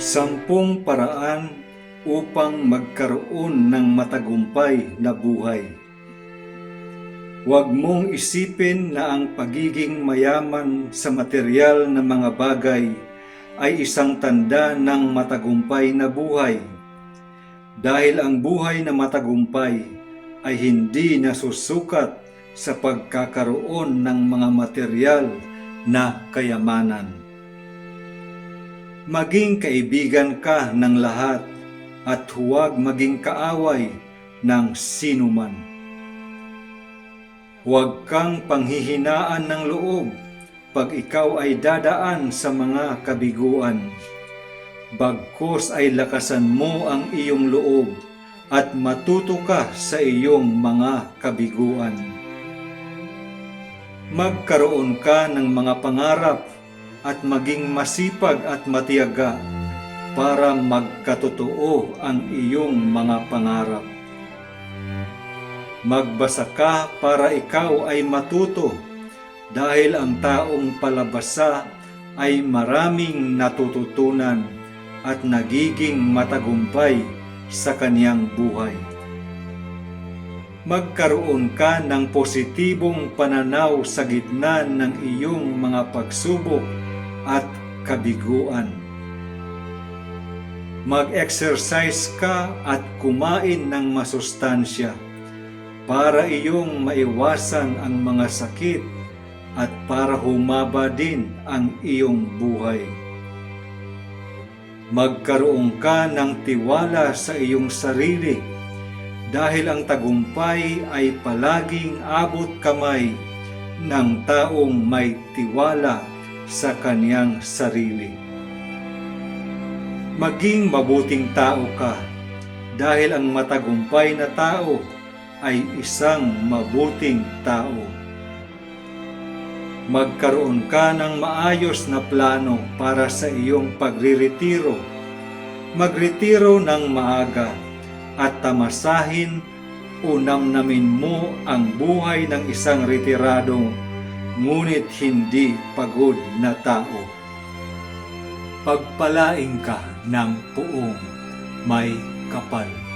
Sampung paraan upang magkaroon ng matagumpay na buhay. Huwag mong isipin na ang pagiging mayaman sa material na mga bagay ay isang tanda ng matagumpay na buhay. Dahil ang buhay na matagumpay ay hindi nasusukat sa pagkakaroon ng mga material na kayamanan. Maging kaibigan ka ng lahat at huwag maging kaaway ng sinuman. Huwag kang panghihinaan ng loob pag ikaw ay dadaan sa mga kabiguan. Bagkos ay lakasan mo ang iyong loob at matuto ka sa iyong mga kabiguan. Magkaroon ka ng mga pangarap at maging masipag at matiyaga para magkatotoo ang iyong mga pangarap. Magbasa ka para ikaw ay matuto dahil ang taong palabasa ay maraming natututunan at nagiging matagumpay sa kaniyang buhay. Magkaroon ka ng positibong pananaw sa gitna ng iyong mga pagsubok at kabiguan. Mag-exercise ka at kumain ng masustansya para iyong maiwasan ang mga sakit at para humaba din ang iyong buhay. Magkaroon ka ng tiwala sa iyong sarili dahil ang tagumpay ay palaging abot kamay ng taong may tiwala sa kaniyang sarili. Maging mabuting tao ka dahil ang matagumpay na tao ay isang mabuting tao. Magkaroon ka ng maayos na plano para sa iyong pagriretiro. Magretiro ng maaga at tamasahin unamnamin mo ang buhay ng isang retirado ngunit hindi pagod na tao. Pagpalaing ka ng puong may kapal.